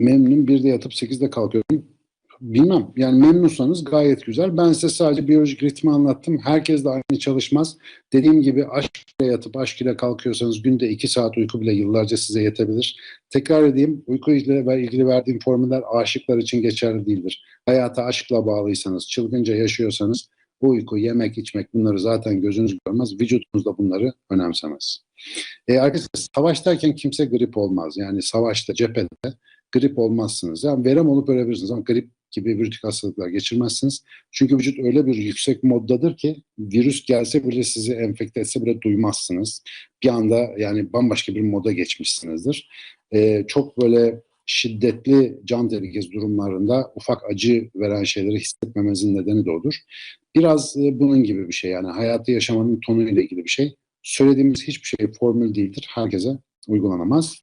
memnun. Bir de yatıp 8'de kalkıyorum. Bilmem. Yani memnunsanız gayet güzel. Ben size sadece biyolojik ritmi anlattım. Herkes de aynı çalışmaz. Dediğim gibi aşk ile yatıp aşk ile kalkıyorsanız günde 2 saat uyku bile yıllarca size yetebilir. Tekrar edeyim. Uyku ile ilgili verdiğim formüller aşıklar için geçerli değildir. Hayata aşkla bağlıysanız, çılgınca yaşıyorsanız bu uyku, yemek, içmek bunları zaten gözünüz görmez. Vücudunuz da bunları önemsemez. E, arkadaşlar savaştayken kimse grip olmaz. Yani savaşta, cephede grip olmazsınız. Yani verem olup ölebilirsiniz ama grip gibi virütik hastalıklar geçirmezsiniz. Çünkü vücut öyle bir yüksek moddadır ki virüs gelse bile sizi enfekte etse bile duymazsınız. Bir anda yani bambaşka bir moda geçmişsinizdir. E, çok böyle şiddetli can tehlikesi durumlarında ufak acı veren şeyleri hissetmemizin nedeni de odur. Biraz e, bunun gibi bir şey yani hayatı yaşamanın tonuyla ilgili bir şey. Söylediğimiz hiçbir şey formül değildir. Herkese uygulanamaz.